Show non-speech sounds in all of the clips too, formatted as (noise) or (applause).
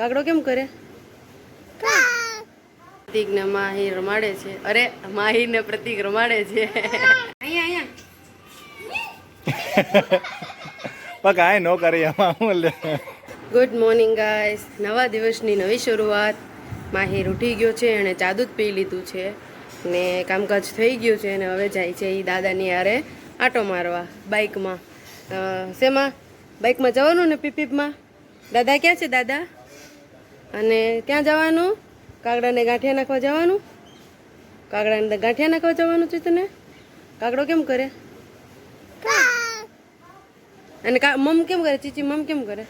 કાગડો કેમ કરે? પ્રતિક ને માહી રમાડે છે. અરે માહી ને પ્રતિક રમાડે છે. અહીંયા અહીંયા. પણ કાંઈ ન કરી એમાં હું લે. ગુડ મોર્નિંગ ગાઈસ નવા દિવસની નવી શરૂઆત. માહિર ઉઠી ગયો છે એણે ચાદુ જ પી લીધું છે. ને કામકાજ થઈ ગયું છે અને હવે જાય છે એ દાદાની હારે આટો મારવા બાઇકમાં શેમાં? બાઇકમાં જવાનું ને પીપીપમાં? દાદા ક્યાં છે દાદા? અને ક્યાં જવાનું? કાગડાને ગાંઠિયા નાખવા જવાનું? કાગડાને ગાંઠિયા નાખવા જવાનું છે તને કાગડો કેમ કરે? અને મમ કેમ કરે? ચીચી મમ કેમ કરે?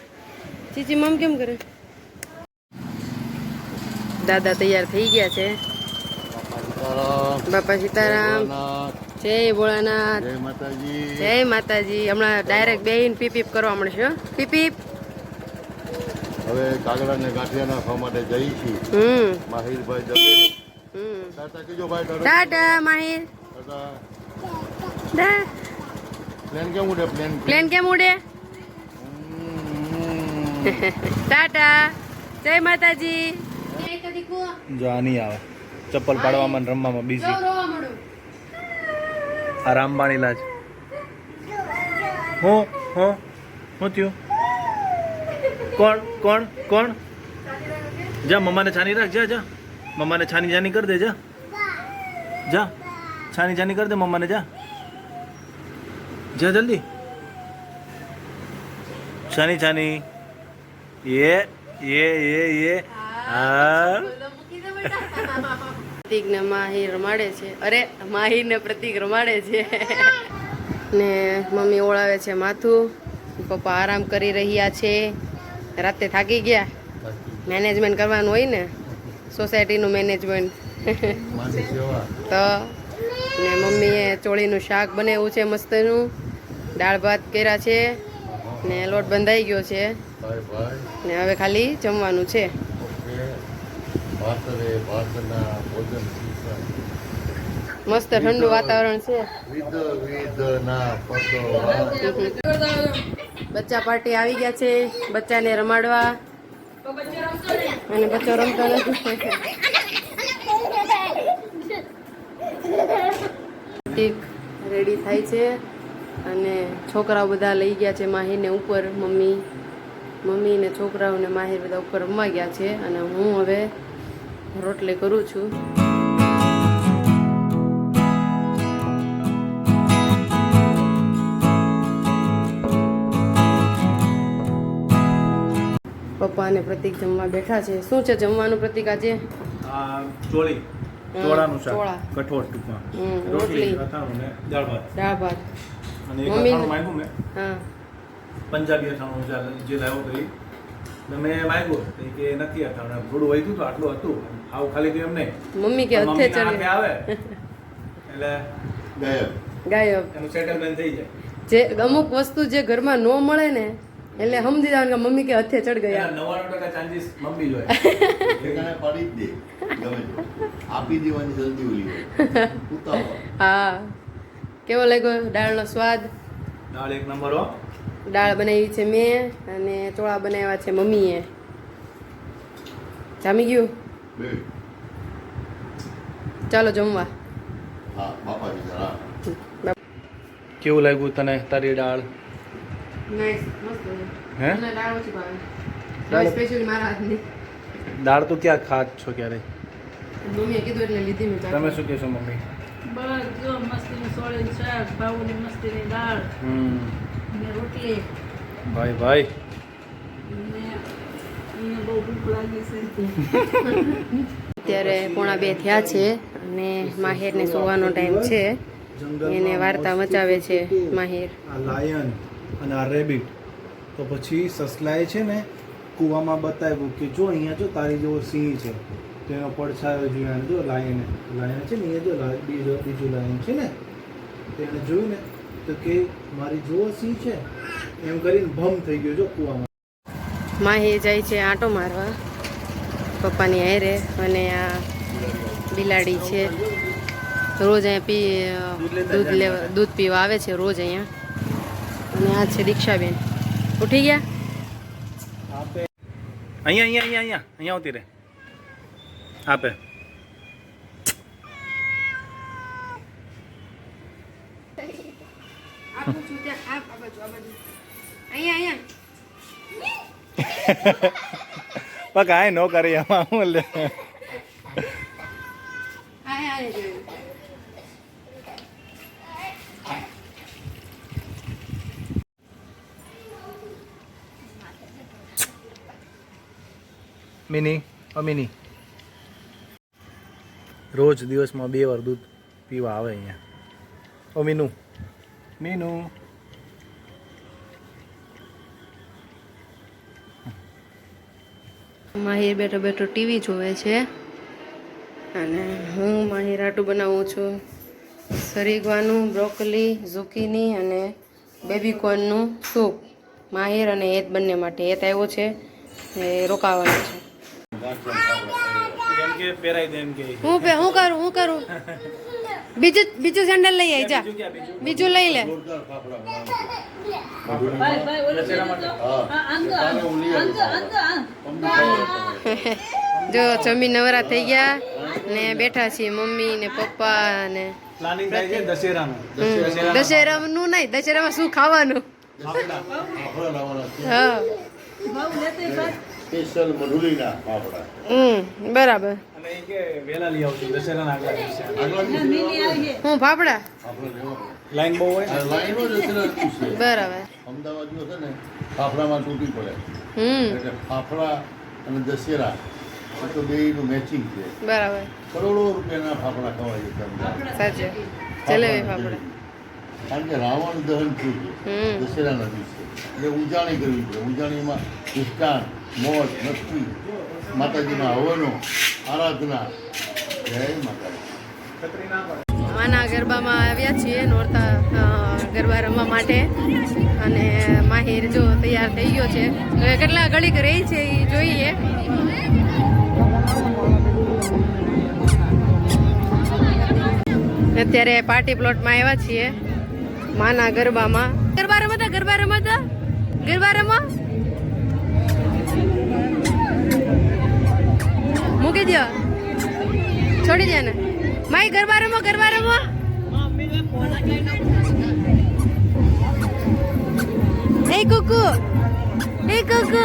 ચીચી મમ કેમ કરે? દાદા તૈયાર થઈ ગયા છે. બાપા સીતારામ. જય ભોળાનાથ. જય માતાજી. જય માતાજી. હમણાં ડાયરેક્ટ બેહીન પીપીપ કરવા મળશે પીપીપ. હવે કાગડાને ગાંઠિયા નાખવા માટે જઈ હમ. માહિરભાઈ જશે. ટાટા કીજો ભાઈ tata. Tata Mahir. Tata. Plane કેમ ઉડે પ્લેન? પ્લેન કેમ ઉડે? ટાટા. જય માતાજી. જો આ નહીં આવે. ચપ્પલ પાડવામાં રમવામાં બીજી આ રામબાણી લાજ હું હું હું થયું? કોણ કોણ કોણ? જા, મમ્માને છાની રાખ, જા જા. મમ્માને છાની જાની કર દે, જા. જા, છાની જાની કર દે મમ્માને, જા. જા, જલ્દી. છાની છાની. એ એ એ એ. હા પ્રતિક ને માહી રમાડે છે. અરે માહી ને પ્રતિક રમાડે છે. ને મમ્મી ઓળાવે છે માથું. પપ્પા આરામ કરી રહ્યા છે. રાતે થાકી ગયા. મેનેજમેન્ટ કરવાનું હોય ને સોસાયટીનું મેનેજમેન્ટ માની તો ને મમ્મીએ ચોળીનું શાક બનાવ્યું છે મસ્તનું. દાળ ભાત કર્યા છે ને લોટ બંધાઈ ગયો છે. ને હવે ખાલી જમવાનું છે. મસ્ત ઠંડુ વાતાવરણ છે. બચ્ચા પાર્ટી આવી ગયા છે. બચ્ચાને રમાડવા. અને બચ્ચો રમતો નથી. રેડી થાય છે. અને છોકરાઓ બધા લઈ ગયા છે માહીને ઉપર મમ્મી. મમ્મી ને છોકરાઓને માહિર બધા ઉપર રમવા ગયા છે. અને હું હવે રોટલી કરું છું. પપ્પા અને પ્રતિક જમવા બેઠા છે. શું છે જમવાનું પ્રતિક આજે? આ ચોળી. ચોળાનું શાક. ચોળા. કઠોળ ટૂંકમાં. રોટલી દાળ ભાત. દાળ ભાત. અને એક અથાણું માંગ્યું મેં. હા. પંજાબી અથાણું જે લાવ્યો કરી મેં માંગ્યું. કે નથી અથાણું. થોડું વધ્યું તો આટલું હતું. આવું ખાલી ગયું એમ નહીં. મમ્મી કે હથે મમ્મીના ચડી આવે. (laughs) એટલે ગાયબ. એનું સેટલમેન્ટ થઈ જાય. જે અમુક વસ્તુ જે ઘરમાં ન મળે ને એટલે સમજી જવાનું કે મમ્મી કે હથે ચડ ગયા. નવાણું ટકા ચાન્સીસ મમ્મી (laughs) જ હોય ઠેકાણે પાડી જ દે ગમે આપી દેવાની જલ્દી ઓલી હા. કેવો લાગ્યો દાળનો સ્વાદ? દાળ એક નંબર હો. દાળ બનાવી છે મેં અને ચોળા બનાવ્યા છે મમ્મીએ. જામી ગયું? ચાલો જમવા. હા બાપાજી જરા કેવું લાગ્યું તને તારી દાળ? હે? દાળ ઓછી દાળ- સ્પેશિયલ મારા હાથની દાળ તો ક્યાં ખાત છો ક્યારે મમ્મીએ કીધું એટલે લીધી મેં તમે શું કહેશો મમ્મી? બસ જો મસ્તીનું સોળીનું શાક ભાવની મસ્તીની દાળ. ને રોટલી. ભાઈ ભાઈ. ને એને બહુ ભૂખ લાગી છે. અત્યારે પોણા બે થયા છે અને માહેરને સુવાનો ટાઈમ છે. એને વાર્તા મચાવે છે માહિર. લાયન. અને આ રેબિટ તો પછી સસલાએ છે ને કૂવામાં બતાવ્યું કે જો અહીંયા જો તારી જેવો સિંહ છે તો એનો પડછાયો જોયા જો લાયન. લાયન છે ને અહીંયા જો બીજો બીજું લાયન છે ને? તેને જોયું ને તો કે મારી જુઓ સિંહ છે એમ કરીને ભમ થઈ ગયો જો કૂવામાં. માહી જાય છે આંટો મારવા. પપ્પાની હારે અને આ બિલાડી છે. રોજ અહીંયા પી દૂધ લેવા દૂધ પીવા આવે છે રોજ અહીંયા. અને આ છે દીક્ષાબેન. ઉઠી ગયા? અહીંયા અહીંયા અહીંયા અહીંયા અહીંયા આવતી રે આપે. પગ છું ત્યાં આ બાજુ આ બાજુ અહીંયા અહીંયા. (laughs) પણ કાંઈ ન કરી એમાં હું લે અહીંયા અહીંયા જોયું મિની અમિની રોજ દિવસમાં બે વાર દૂધ પીવા આવે અહીંયા. અમીનું મીનુ. માહિર બેઠો બેઠો ટીવી જોવે છે અને હું માહિર આટું બનાવું છું. સરીગવાનું બ્રોકલી ઝુકીની અને બેબીકોર્નનું સૂપ. માહિર અને એત બંને માટે એત આવ્યો છે એ રોકાવાનો છે. એમ કે પહેરાઈ દે એમ કે. હું પે હું કરું હું કરું? બીજું બીજું સેન્ડલ લઈ આવી જા. બીજું લઈ લે. જો જમી નવરા થઈ ગયા ને બેઠા છીએ મમ્મી ને પપ્પા ને દશેરામાં દશેરાનું. નહીં દશેરામાં શું ખાવાનું? હા. સ્પેશિયલ મધુલીના પાપડા હમ બરાબર. હું ફાફડા? લાઈન બહુ હોય લાઈન જ છે. બરાબર. અમદાવાદ બરાબર છે ને ફાફડામાં તૂટી પડે. હમ. એટલે ફાફડા અને દશેરા તો બેયનું મેચિંગ છે. બરાબર. કરોડો રૂપિયાના ફાફડા ખવાય છે સાચે. જલેબી ફાફડા કારણ કે રાવણ દહન થયું છે દશેરાના દિવસે. એટલે ઉજાણી કરવી પડે. ઉજાણીમાં નિષ્ઠાન મોજ, મસ્તી. માતાજીના હવનો, આરાધના. જય માતાજી. માના ગરબામાં આવ્યા છીએ નોરતા ગરબા રમવા માટે. અને માહિર જો તૈયાર થઈ ગયો છે. કેટલા ઘડીક રહી છે એ જોઈએ. અત્યારે પાર્ટી પ્લોટમાં આવ્યા છીએ. માના ગરબામાં. ગરબા રમતા ગરબા રમતા? ગરબા રમા મૂકી દો. છોડી દે ને માઈ ગરબા રમો ગરબા રમો. એ કુકુ એ કુકુ.